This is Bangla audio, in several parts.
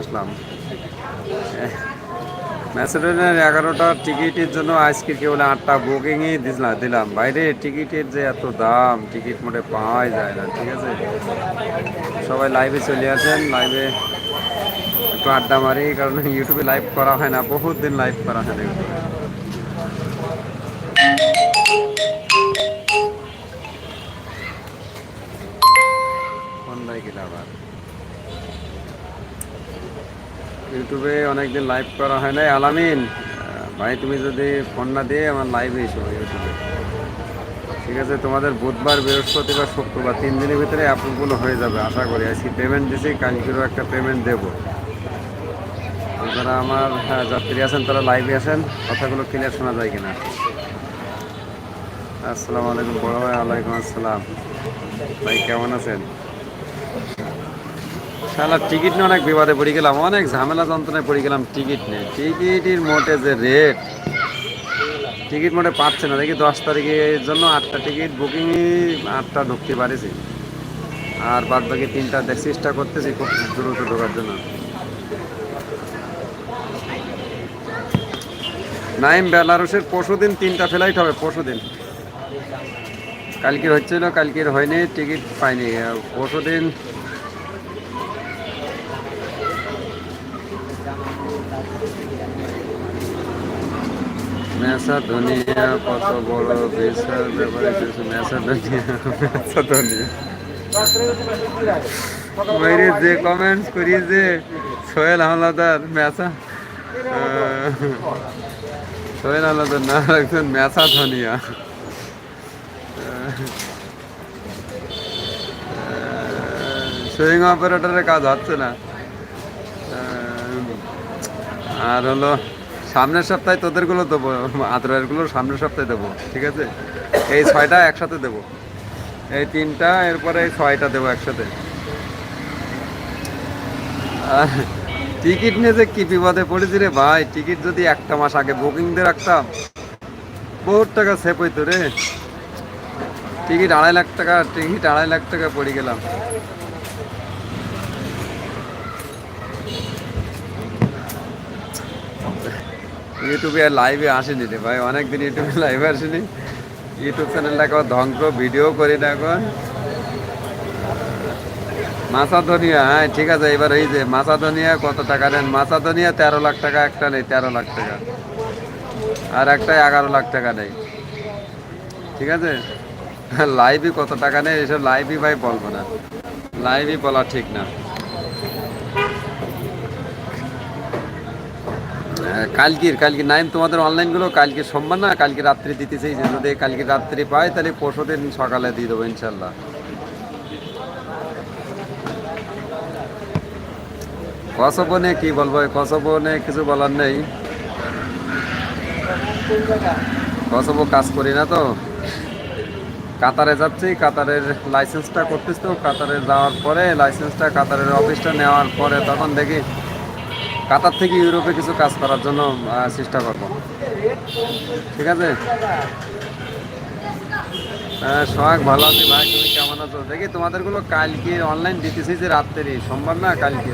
আসলাম। ম্যাসেডোনিয়ার এগারোটা টিকিটের জন্য আজকে কেবল আটটা বুকিংই দিলাম দিলাম। বাইরে টিকিটের যে এত দাম, টিকিট মোটে পাওয়াই যায় না। ঠিক আছে। সবাই লাইভে চলে আসেন। লাইভে একটু আড্ডা মারি, কারণ ইউটিউবে লাইভ করা হয় না। বহুত দিন লাইভ করা হয় না ইউটিউবে অনেকদিন লাইভ করা হয় নাই। আলামিন ভাই তুমি যদি ফোন না দিয়ে আমার লাইভে এসো ইউটিউবে। ঠিক আছে তোমাদের বুধবার বৃহস্পতিবার শুক্রবার তিন দিনের ভিতরে অ্যাপ্রুভগুলো হয়ে যাবে আশা করি। আজকে পেমেন্ট দিয়েছি কালকেরও একটা পেমেন্ট দেবো। যারা আমার হ্যাঁ, যাত্রী আছেন তারা লাইভে আসেন কথাগুলো ক্লিয়ার শোনা যায় কিনা? আসসালামু আলাইকুম বড় ভাই আলাইকুম আসসালাম। ভাই কেমন আছেন? শালা টিকিট নিয়ে অনেক বিবাদে পড়ে গেলাম, অনেক ঝামেলা যন্ত্রণায় পড়ে গেলাম টিকিট নিয়ে। টিকিটের মোটে যে রেট টিকিট মোটে পাচ্ছে না। দেখি দশ তারিখের জন্য আটটা টিকিট বুকিং আটটা ঢুকতে পারেছি। আর বাদ বাকি তিনটা চেষ্টা করতেছি খুব দ্রুত ঢোকার জন্য। নাইম বেলারুসের পরশু দিন তিনটা ফ্লাইট হবে পরশু দিন কালকের হচ্ছিল, কালকের হয়নি, টিকিট পাইনি। পরশু দিন মেসা দুনিয়া কত বড় বিশাল ব্যাপারে কিছু মেসা দুনিয়া মেরে যে কমেন্টস করি যে সোহেল হামলাদার মেসা সোহেল হামলাদার না একজন মেসা ধনিয়া সুইং অপারেটরের কাজ হচ্ছে না। আর হলো সামনের সপ্তাহে তোদেরগুলো দেবো আতরেরগুলো সামনের সপ্তাহে দেবো, ঠিক আছে? এই ছয়টা একসাথে দেবো। এই তিনটা, এরপরে এই ছয়টা দেবো একসাথে। টিকিট নিয়ে যে কি বিপদে পড়েছি রে ভাই, টিকিট যদি একটা মাস আগে বুকিং দিয়ে রাখতাম, বহুত টাকা সেভ হইতো রে। টিকিট আড়াই লাখ টাকা, টিকিট আড়াই লাখ টাকা পড়ে গেলাম। ইউটিউবে আর লাইভে আসেনি রে ভাই, অনেকদিন ইউটিউবে লাইভে আসেনি। ইউটিউব চ্যানেলটা এখন ধ্বংস ভিডিও করি না এখন। মাছা ধনিয়া হ্যাঁ ঠিক আছে, এবার এই যে মাছা ধনিয়া কত টাকা নেন? মাছা ধনিয়া তেরো লাখ টাকা, একটা নেই, তেরো লাখ টাকা। আর একটা এগারো লাখ টাকা নেই। ঠিক আছে? লাইভই কত টাকা নেই, এসব লাইভই ভাই বলব না। লাইভই বলা ঠিক না। কালকের কালকে নাইম তোমাদের অনলাইনগুলো কালকে সোমবার না, কালকে রাত্রি দিতেছেই যে যদি কালকে রাত্রি পাই তাহলে পরশু দিন সকালে দিয়ে দেবো ইনশাল্লাহ কসবো নিয়ে কি বলব কসবো নিয়ে কিছু বলার নেই। কসবো কাজ করি না তো। কাতারে যাচ্ছি, কাতারের লাইসেন্সটা করতেছি তো, কাতারে যাওয়ার পরে লাইসেন্সটা কাতারের অফিসটা নেওয়ার পরে তখন দেখি কাতার থেকে ইউরোপে কিছু কাজ করার জন্য চেষ্টা করব। ঠিক আছে? সোহাগ, ভালো আছি ভাই, তুমি কেমন আছো? দেখি তোমাদেরগুলো কালকে অনলাইন দিতেছি যে রাত্রে সোমবার না কালকে?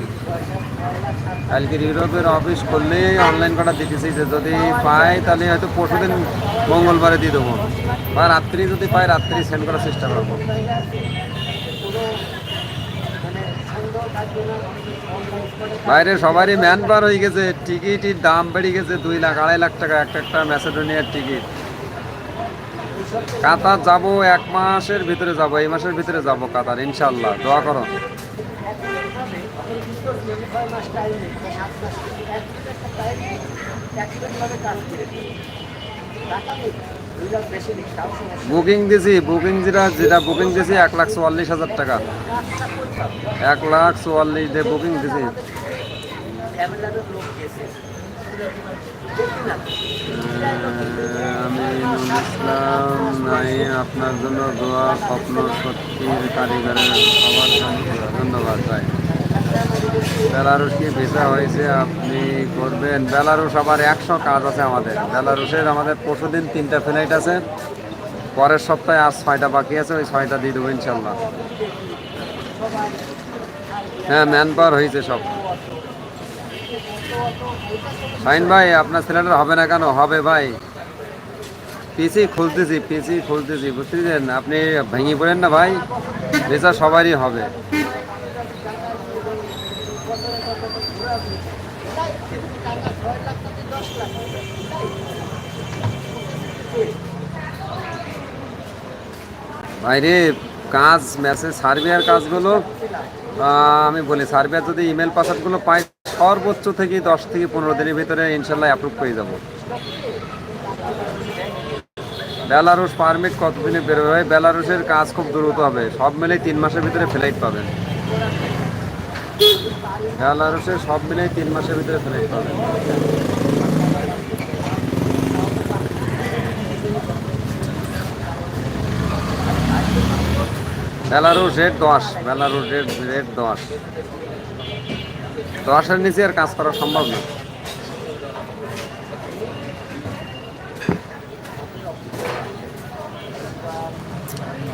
কালকের ইউরোপের অফিস করলেই অনলাইন করা দিতেছি যে যদি পাই, তাহলে হয়তো পরশু দিন মঙ্গলবারে দিয়ে দেবো। বা রাত্রি যদি পাই, রাত্রি সেন্ড করার চেষ্টা করব। বাইরে সবারই ম্যান পার হয়ে গেছে, টিকিটের দাম বেড়ে গেছে দুই লাখ, আড়াই লাখ টাকা, একটা একটা ম্যাসেডোনিয়ার টিকিট। কাতার যাব, এক মাসের ভিতরে যাব, এই মাসের ভিতরে যাব কাতার ইনশাল্লাহ দোয়া করো। বুকিং দিছি, বুকিং যেটা যেটা বুকিং দিছি এক লাখ চুয়াল্লিশ হাজার টাকা। এক লাখ চুয়াল্লিশ দিয়ে বুকিং দিছি। আমি ইসলাম নাই, আপনার জন্য দোয়া, স্বপ্ন সত্যি কারিগরের সবার ধন্যবাদ, ভাই। বেলারুস কি ভিসা হয়েছে, আপনি করবেন। বেলারুস আবার একশো কাজ আছে আমাদের। বেলারুসের আমাদের পরশু দিন তিনটা ফ্লাইট আছে। পরের সপ্তাহে আজ ছয়টা বাকি আছে, ওই ছয়টা দিয়ে দেবো ইনশাল্লাহ। হ্যাঁ ম্যান পাওয়ার হয়েছে সব। শাহিন ভাই, আপনার সিলিন্ডার হবে না কেন? হবে ভাই। পিসি খুলতেছি পিসি খুলতেছি বুঝতেছেন আপনি ভেঙে পড়েন না ভাই। ভিসা সবারই হবে। বাইরে কাজ মেসেজ সার্ভিয়ার কাজগুলো আমি বলি সার্ভিয়ার যদি ইমেল পাসওয়ার্ডগুলো পাই সর্বোচ্চ থেকে দশ থেকে পনেরো দিনের ভিতরে ইনশাল্লাহ অ্যাপ্রুভ করে যাব। বেলারুস পারমিট কতদিনে বেরোবে বেলারুসের কাজ খুব দ্রুত হবে। সব মিলেই তিন মাসের ভিতরে ফ্লাইট পাবেন। বেলারুসের সব মিলেই তিন মাসের ভিতরে ফ্লাইট পাবেন। বেলারুস রেট দশ বেলারুস রেট রেট দশ। দশের নিচে আর কাজ করা সম্ভব না।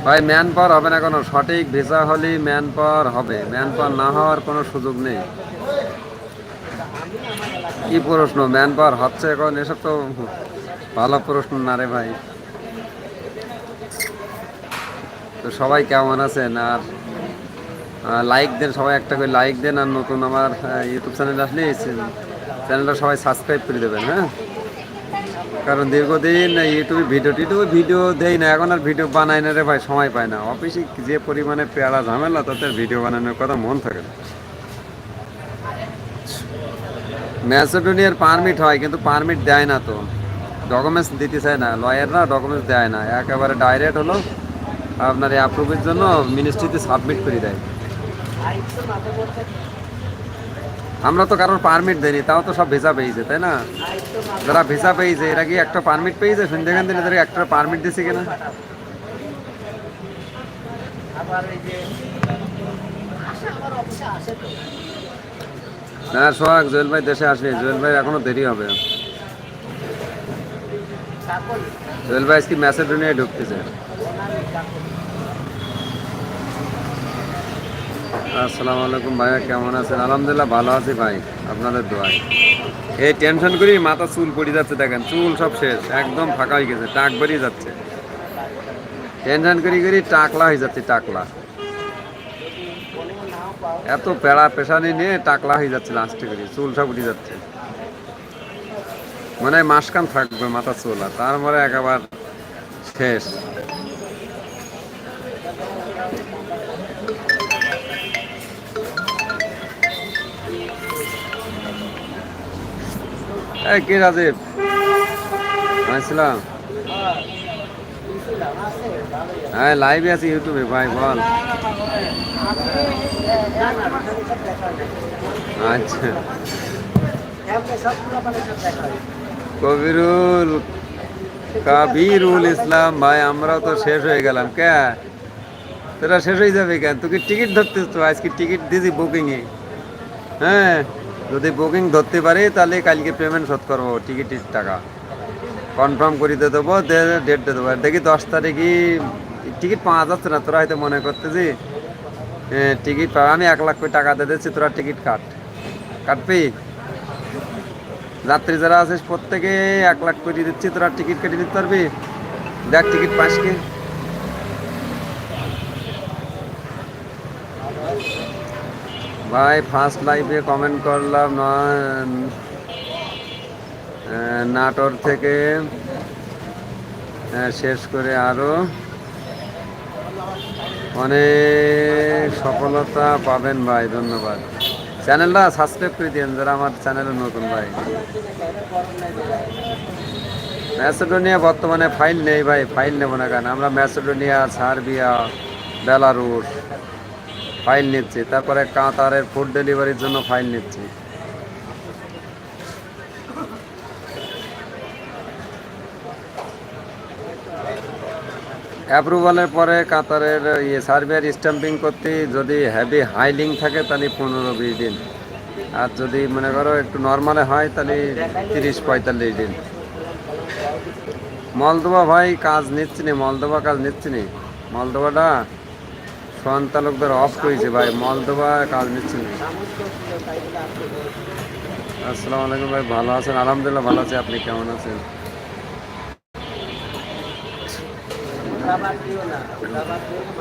ভাই ম্যান পাওয়ার হবে না কোনো। সঠিক ভিসা হলেই ম্যান পাওয়ার হবে। ম্যান পাওয়ার না হওয়ার কোনো সুযোগ নেই। কি প্রশ্ন? ম্যান পাওয়ার হচ্ছে এখন? এসব তো ভালো প্রশ্ন না রে ভাই। তো সবাই কেমন আছেন? আর লাইক দেন, সবাই একটা করে লাইক দেন, আর নতুন আমার ইউটিউব চ্যানেল আসলে চ্যানেলটা সবাই সাবস্ক্রাইব করে দেবেন হ্যাঁ? কারণ দীর্ঘদিন ইউটিউবে ভিডিও টিউটিউবে ভিডিও দেই না, এখন আর ভিডিও বানাই না রে ভাই, সময় পায় না। অফিসে যে পরিমাণে পেয়ারা ঝামেলা, তাতে ভিডিও বানানোর কথা মন থাকে না। ম্যাসেডোনিয়ার পারমিট হয়, কিন্তু পারমিট দেয় না তো। ডকুমেন্টস দিতে চায় না লয়াররা ডকুমেন্টস দেয় না। একেবারে ডাইরেক্ট হলো আপনার এই অ্যাপ্রুভের জন্য মিনিস্ট্রিতে সাবমিট করে দেয়। আমরা তো কারোর পারমিট দেয়নি তাও তো সব ভিসা পেয়েছে, তাই না? যারা ভিসা পেয়েছে, এরা কি একটা পারমিট পেয়েছে? সন্ধ্যেখান দিন এদের একটা পারমিট দিছে কিনা? না, সোহাগ, জুয়েল ভাই দেশে আসবে। জুয়েল ভাই, এখনও দেরি হবে। জুয়েল ভাই আজকে ম্যাসেডোনিয়ায় ঢুকতেছে। আসসালামু আলাইকুম ভাইয়া, কেমন আছেন? আলহামদুলিল্লাহ ভালো আছি ভাই, আপনাদের দোয়ায়। এই টেনশন করি, মাথা চুল পড়ে যাচ্ছে দেখেন, চুল সব শেষ, একদম ফাঁকা হয়ে গেছে, টাক বেরিয়ে যাচ্ছে। টেনশন করি করি, টাকলা হয়ে যাচ্ছে, টাকলা। এত পেড়া পেশানি নিয়ে টাকলা হয়ে যাচ্ছে লাস্টে করি, চুল সব উঠে যাচ্ছে। মানে মাসকান থাকবে মাথা চুল, আর তারপরে একেবারে শেষ। কে রাজীব? আসসালাম হ্যাঁ লাইভে আছি ইউটিউবে, ভাই, বল। আচ্ছা। কবিরুল কাবিরুল ইসলাম, ভাই, আমরাও তো শেষ হয়ে গেলাম, কে? তোরা শেষ হয়ে যাবে কেন? তোকে টিকিট ধরতে তো, আজকে টিকিট দিয়েছি বুকিংয়ে হ্যাঁ? যদি বুকিং ধরতে পারি, তাহলে কালকে পেমেন্ট শোধ করব টিকিটের টাকা। কনফার্ম করে দিয়ে দেবো ডেট দিয়ে দেবো। দেখি দশ তারিখই টিকিট পাওয়া যাচ্ছে না, তোরা হয়তো মনে করতেছি টিকিট পাওয়া আমি এক লাখ করে টাকা দিয়ে দিচ্ছি তোরা টিকিট কাট। কাটবি? যাত্রী যারা আছিস প্রত্যেকে এক লাখ করে দিচ্ছি, তোরা টিকিট কেটে নিতে পারবি? দেখ টিকিট পাস কি? ভাই ফার্স্ট লাইভে কমেন্ট করলাম নাটোর থেকে শেষ করে আরও অনেক সফলতা পাবেন ভাই, ধন্যবাদ। চ্যানেলটা সাবস্ক্রাইব করে দিন যারা আমার চ্যানেলে নতুন ভাই। ম্যাসেডোনিয়া বর্তমানে ফাইল নেই ভাই ফাইল নেব না কেন? আমরা ম্যাসেডোনিয়া সার্বিয়া বেলারুশ ফাইল নিচ্ছি। তারপরে কাতারের ফুড ডেলিভারির জন্য ফাইল নিচ্ছি। অ্যাপ্রুভালের পরে কাতারের ইয়ে সার্ভের স্ট্যাম্পিং করতে যদি হ্যাভি হাই লিঙ্ক থাকে তাহলে পনেরো বিশ দিন। আর যদি মনে করো একটু নর্মালে হয় তাহলে তিরিশ পঁয়তাল্লিশ দিন। মলদোবা ভাই, কাজ নিচ্ছি নি? মলদোবা কাজ নিচ্ছি নি? মলদোবাটা সোহান তালুকদার অফ করেছে ভাই মলদোবা কাজ নিচ্ছে না আসসালামু আলাইকুম ভাই, ভালো আছেন? আলহামদুলিল্লাহ ভালো আছি, আপনি কেমন আছেন?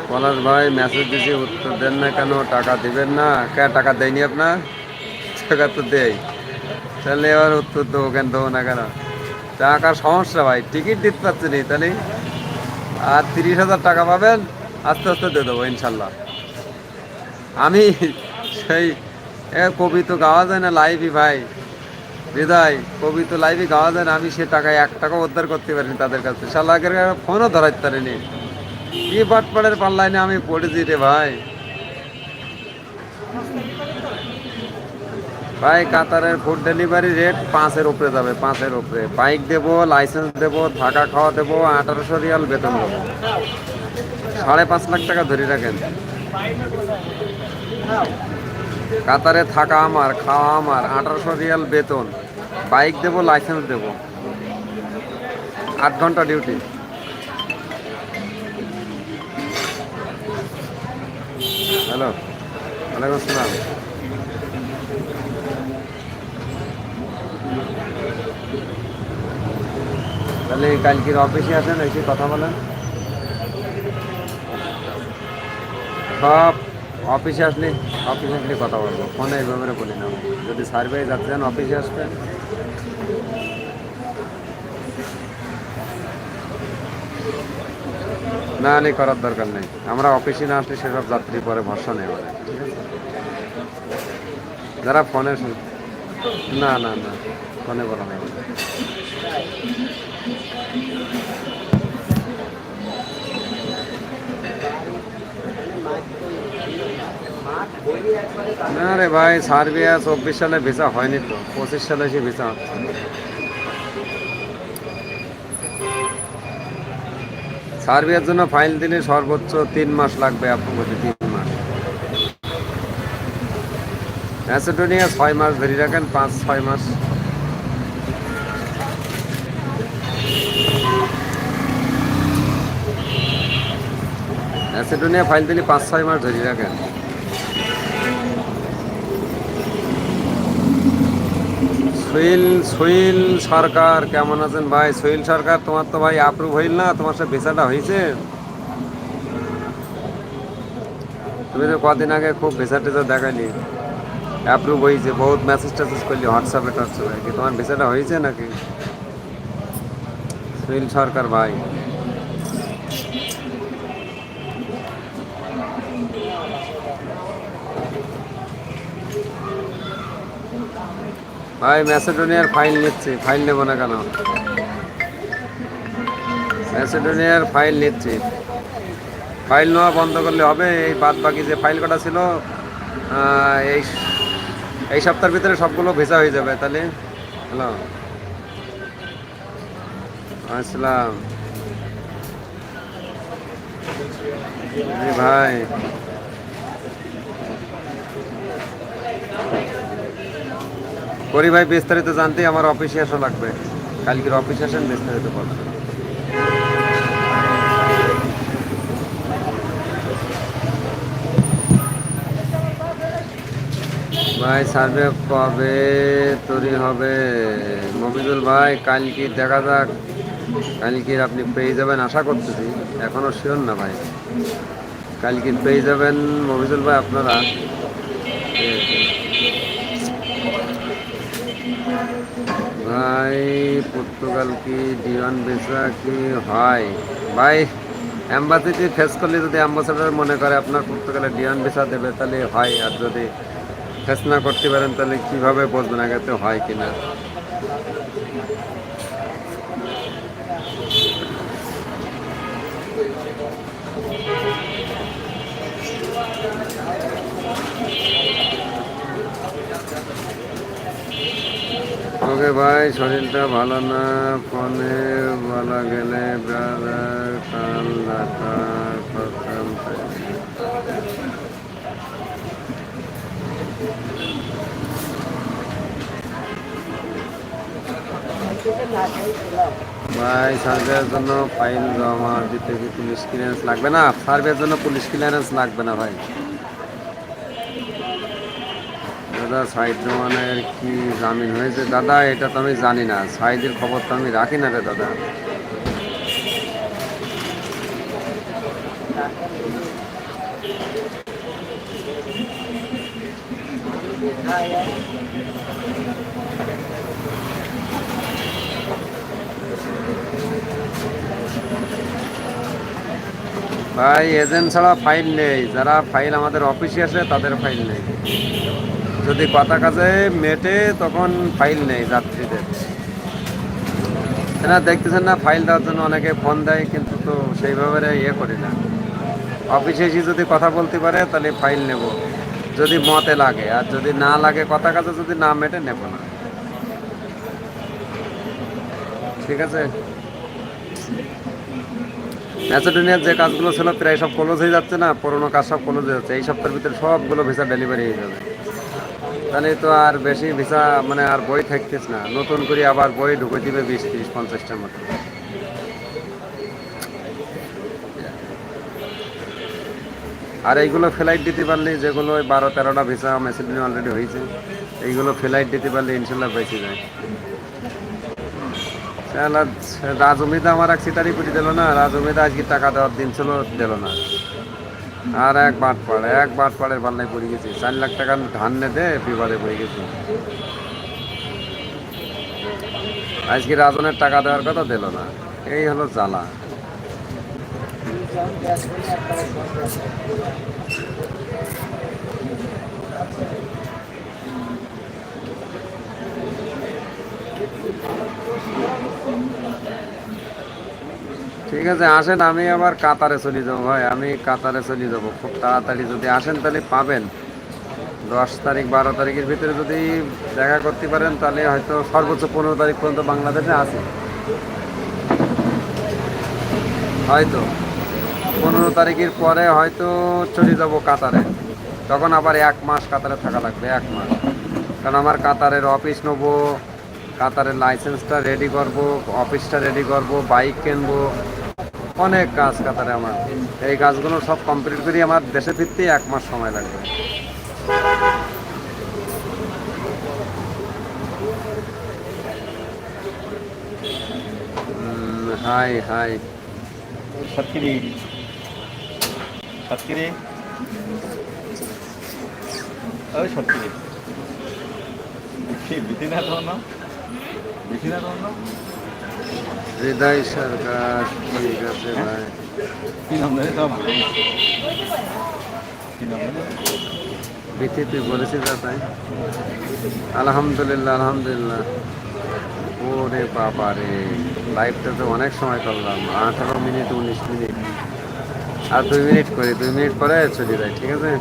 পলাশ ভাই মেসেজ দিয়েছি উত্তর দেন না কেন? টাকা দিবেন না? কে টাকা দেয়নি আপনার? টাকা তো দেয় তাহলে এবার উত্তর দেবো কেন, দেবো না কেন? টাকার সমস্যা ভাই, টিকিট দিতে পারছি তাহলে। আর তিরিশ হাজার টাকা পাবেন? আস্তে আস্তে দিয়ে দেবো, ইনশাল্লাহ। আমি সেই কবি তো গাওয়া যায় না লাইভই ভাই। হৃদয় কবি তো লাইভে গাওয়া যায় না, আমি সে টাকায় এক টাকা উদ্ধার করতে পারিনি তাদের কাছে। শালাকের ফোনও ধরাইতে পারিনি। কি বাটপাড়ের পাল্লায় না আমি পড়েছি রে ভাই। ভাই, কাতারের ফুড ডেলিভারি রেট পাঁচের উপরে যাবে, পাঁচের উপরে। বাইক দেবো লাইসেন্স দেবো, থাকা খাওয়া দেবো, আঠারোশো রিয়াল বেতন দেবো। সাড়ে পাঁচ লাখ টাকা ধরে রাখেন। কাতারে থাকা আমার, খাওয়া আমার, আঠারোশো রিয়াল বেতন, বাইক দেবো লাইসেন্স দেবো। আট ঘণ্টা ডিউটি হ্যালো ওয়ালাইকুম আসসালাম। তাহলে কালকের অফিসে আসেন, এসে কথা বলেন। সব অফিসে আসলে অফিসে আসলে কথা বলব। ফোনে এই ব্যাপারে বলি না। যদি সার্ভে যাতে যান অফিসে আসবেন না নেই করার দরকার নেই। আমরা অফিসে না আসলে সেসব যাত্রী পরে ভরসা নেই আছে যারা ফোনে না না না, ফোনে বলা নেই। না রে ভাই সার্বিয়া চব্বিশ সালে ভিসা হয়নি তো, পঁচিশ সালে এসে ভিসা হচ্ছে। সার্বিয়ার জন্য ফাইল দিলে সর্বোচ্চ তিন মাস লাগবে আপনার তিন মাস। ম্যাসেডোনিয়া ছয় মাস ধরে রাখেন, পাঁচ, ছয় মাস। ম্যাসেডোনিয়া ফাইল দিলে পাঁচ, ছয় মাস ধরে রাখেন। সুইল সুইল সরকার, কেমন আছেন ভাই? সুইল সরকার, তোমার তো ভাই অ্যাপ্রুভ হইল না, তোমার সাথে ভিসাটা হয়েছে তুমি তো কদিন আগে খুব ভিসা টিসা দেখালি অ্যাপ্রুভ হয়েছে বহুত মেসেজ টেসেজ করলি হোয়াটসঅ্যাপে ট্যাটসঅ্যাপে কি তোমার ভিসাটা হয়েছে নাকি? সুইল সরকার ভাই। ভাই ম্যাসেডোনিয়ার ফাইল নিচ্ছি। ফাইল নেব না কেন? ম্যাসেডোনিয়ার ফাইল নিচ্ছি। ফাইল নেওয়া বন্ধ করলে হবে। এই বাদ বাকি যে ফাইল কটা ছিল এই এই সপ্তাহের ভিতরে সবগুলো ভেসা হয়ে যাবে। তাহলে, হ্যালো? আসসালাম। ভাই। করি ভাই, বিস্তারিত জানতে আমার অফিসে আসা লাগবে। কালকের অফিসে আসেন, বিস্তারিত বলবেন ভাই সার্ভে কবে তৈরি হবে? মমিদুল ভাই, কালকে দেখা যাক। কালকে আপনি পেয়ে যাবেন, আশা করতেছি। এখনও শিওর না ভাই। কালকে পেয়ে যাবেন মমিদুল ভাই, আপনারা। ভাই, পর্তুগাল কি ডিওয়ান ভিসা কি হয়? ভাই অ্যাম্বাসিতে ফেস করলে যদি অ্যাম্বাসাডার মনে করে আপনার পর্তুগালে ডিওয়ান ভিসা দেবে, তাহলে হয়। আর যদি ফেস না করতে পারেন, তাহলে কীভাবে বলবেন আগে হয় কিনা? ওকে ভাই, শরীরটা ভালো না, ফোনে বলা গেলে কাল করতাম ভাই, সার্ভের জন্য ফাইল জমা দিতে কি পুলিশ ক্লিয়ারেন্স লাগবে না? সার্ভের জন্য পুলিশ ক্লিয়ারেন্স লাগবে না ভাই। দাদা সাইড জমানের কি জামিন হয়েছে? দাদা, এটা তো আমি জানি না। সাইডের খবর তো আমি রাখি না রে দাদা। ভাই, এজেন্ট ছাড়া ফাইল নেই। যারা ফাইল আমাদের অফিসে আসে তাদের ফাইল নেই। যদি কথা কাজে মেটে তখন ফাইল নেই যাত্রীদের। না দেখতেছেন না ফাইল দেওয়ার জন্য অনেকে ফোন দেয়, কিন্তু তো সেইভাবে ইয়ে করি না। অফিসে এসে যদি কথা বলতে পারে, তাহলে ফাইল নেব। যদি মতে লাগে, আর যদি না লাগে কথা কাজে, যদি না মেটে, নেব না। ঠিক আছে? ম্যাসেডোনিয়ার যে কাজগুলো ছিল, প্রায় সব ক্লোজ হয়ে যাচ্ছে না, পুরোনো কাজ সব ক্লোজ হয়ে যাচ্ছে। এই সপ্তাহের ভিতরে সবগুলো ভিসা ডেলিভারি হয়ে যাবে। তাহলে তো আর বেশি ভিসা মানে আর বই থাকতেছ না। নতুন করে আবার বই ঢুকে দিবে বিশ তিরিশ পঞ্চাশটার মতো। আর এইগুলো ফ্লাইট দিতে পারলে যেগুলো ওই বারো তেরোটা ভিসা মেসিডিনে অলরেডি হয়েছে, এইগুলো ফ্লাইট দিতে পারলে ইনশাল্লাহ বেঁচে যায়। রাজমিদা আমার এক সিটারি পুটি দিল না, রাজমিদা আজকে টাকা দেওয়ার দিন ছিল, দিল না। আর এক বাট পাড়, এক বাট পাড়ের পাল্লায় পড়ে গেছি। চার লাখ টাকা ধান নেতে বিপদে পড়ে গেছি। আজকে রাজনের টাকা দেওয়ার কথা দিল না। এই হলো জ্বালা। ঠিক আছে, আসেন, আমি আবার কাতারে চলে যাব ভাই, আমি কাতারে চলে যাব। খুব তাড়াতাড়ি যদি আসেন, তাহলে পাবেন। দশ তারিখ, বারো তারিখের ভিতরে যদি দেখা করতে পারেন, তাহলে হয়তো সর্বোচ্চ পনেরো তারিখ পর্যন্ত বাংলাদেশে আছে। হয়তো। পনেরো তারিখের পরে হয়তো চলে যাব কাতারে। তখন আবার এক মাস কাতারে থাকা লাগবে, এক মাস। কারণ আমার কাতারের অফিস নেব, কাতারের লাইসেন্সটা রেডি করব অফিসটা রেডি করব বাইক কিনবো। অনেক কাজ কাতারে আমার। এই কাজগুলো সব কমপ্লিট করি, আমার দেশে ফিরতে এক মাস সময় লাগবে। হাই হাই। সাতক্ষীরি। সাতক্ষীরি? ওই সাতক্ষীরি। কি বিধিনাথ না বিধিনাথ না হৃদয় সরকার, ঠিক আছে ভাই। তুই। বলেছিস আলহামদুলিল্লাহ আলহামদুলিল্লাহ। ওরে বাবা রে লাইভটা তো অনেক সময় করলাম, আঠারো মিনিট, উনিশ মিনিট। আর দুই মিনিট করি, দুই মিনিট পরে চলে যায় ঠিক আছে?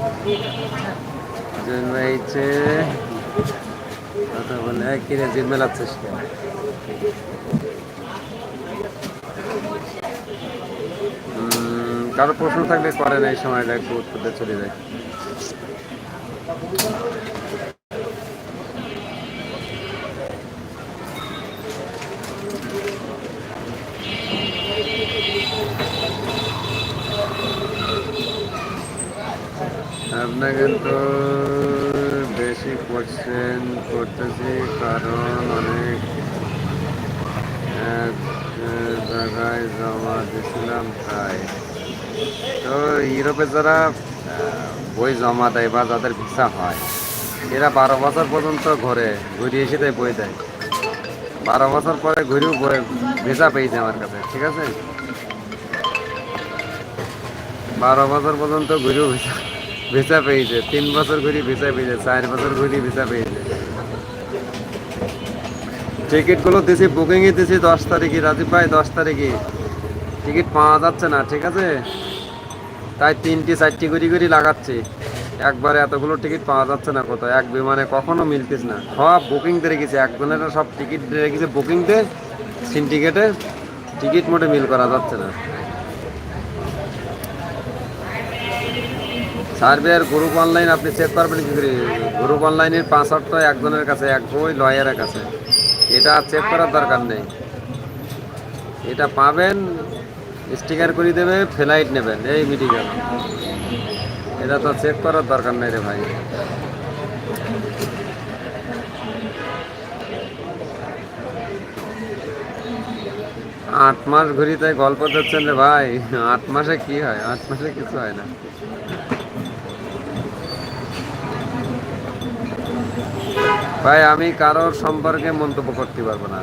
কথা বলে "এই কিরে জিম কেন উম, কারও প্রশ্ন থাকলে করেন এই সময়টা একটু উত্তরটা চলে যায়। আপনাকে তো বেশি কোশ্চেন করতেছি, কারণ অনেক জায়গায় জমা দিয়েছিলাম, তাই। তো ইউরোপে যারা বই জমা দেয় বা যাদের ভিসা হয়, এরা বারো বছর পর্যন্ত ঘরে ঘুরিয়ে এসে দেয় বই দেয়। বারো বছর পরে ঘুরেও বই, ভিসা পেয়েছে আমার কাছে, ঠিক আছে? বারো বছর পর্যন্ত ঘুরেও ভিসা ভিসা পেয়েছে, তিন বছর ঘুরি ভিসা পেয়েছে, চার বছর ঘুরি ভিসা পেয়েছে। টিকিটগুলো দিছি, বুকিংই দিছি দশ তারিখে, রাজীব ভাই দশ তারিখে। টিকিট পাওয়া যাচ্ছে না, ঠিক আছে? তাই তিনটি, চারটি করে করে লাগাচ্ছি। একবারে এতগুলো টিকিট পাওয়া যাচ্ছে না কোথাও। এক বিমানে কখনো মিলতিস না। সব বুকিং দিয়ে রেখেছে একজনের সব টিকিট রেখেছে বুকিং দিয়ে সিন্ডিকেটে টিকিট মোটে মিল করা যাচ্ছে না। সার্ভের গ্রুপ অনলাইন আপনি চেক করবেন কি করে? গ্রুপ অনলাইনের পাসওয়ার্ড তো একজনের কাছে, এক বই লয়ারের কাছে। এটা চেক করার দরকার নেই। এটা পাবেন স্টিকার করে দেবে, ফ্লাইট নেবেন এই মিটিং গেল এটা তো চেক করার দরকার নেই রে ভাই। আট মাস ঘুরিতে গল্প দিচ্ছেন রে ভাই। আট মাসে কি হয়? আট মাসে কিছু হয় না। ভাই, আমি কারোর সম্পর্কে মন্তব্য করতে পারব না।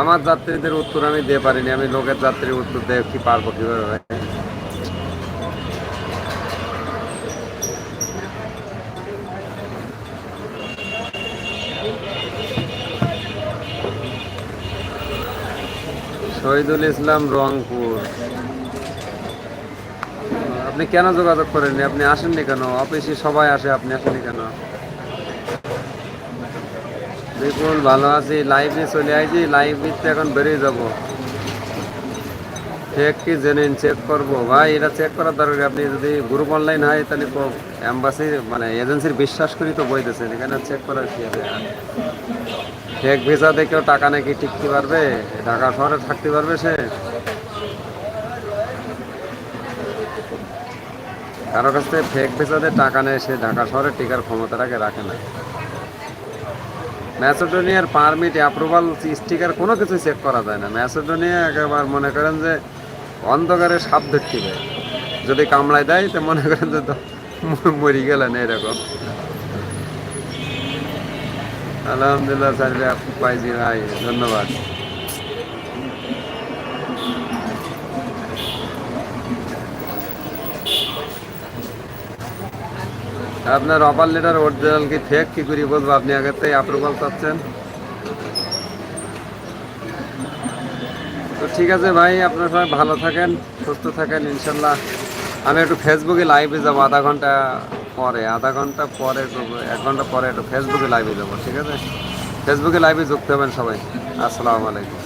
আমার যাত্রীদের উত্তর আমি দিতে পারিনি, আমি লোকের যাত্রীর উত্তর দিয়ে কি পারব কীভাবে শহীদুল ইসলাম রংপুর। আপনি কেন যোগাযোগ করেননি? আপনি আসেননি কেন? অফিসে সবাই আসে, আপনি আসেননি কেন? বিপুল ভালো আছি। লাইভে চলে আইছি। লাইভে এখন বেরিয়ে যাব। চেক কি জেনুইন চেক করব? ভাই, এটা চেক করার দরকার আপনি যদি গ্রুপ অনলাইন হয়, তাহলে অ্যাম্বাসির মানে এজেন্সির বিশ্বাস করি তো বইতেছেন এখানে চেক করার কি আছে? চেক ভিসা দেখেও টাকা নাকি টিকতে পারবে? ঢাকা শহরে থাকতে পারবে সে? কারও কাছ থেকে ফেক ভিসাতে টাকা নেয় সে, ঢাকা শহরে টিকার ক্ষমতাটাকে রাখে না। ম্যাসেডোনিয়ার পারমিট অ্যাপ্রুভাল স্টিকার কোনো কিছু চেক করা যায় না। ম্যাসেডোনিয়া একেবারে মনে করেন যে অন্ধকারে সাপ ধরতে যদি কামড়ায় দেয়, তো মনে করেন যে মরি গেলেন এরকম। আলহামদুলিল্লাহ, স্যার পাইজি ভাই, ধন্যবাদ। আপনার অপার লেটার অরিজিনাল কি ফেক কি করে বলব? আপনি আগে থেকে অ্যাপ্রুভাল পাচ্ছেন তো ঠিক আছে ভাই, আপনার সবাই ভালো থাকেন, সুস্থ থাকেন, ইনশাল্লাহ। আমি একটু ফেসবুকে লাইভে যাব, আধা ঘণ্টা পরে, আধা ঘণ্টা পরে এক ঘণ্টা পরে একটু ফেসবুকে লাইভে যাব, ঠিক আছে? ফেসবুকে লাইভে যুক্ত হবেন সবাই। আসসালামু আলাইকুম।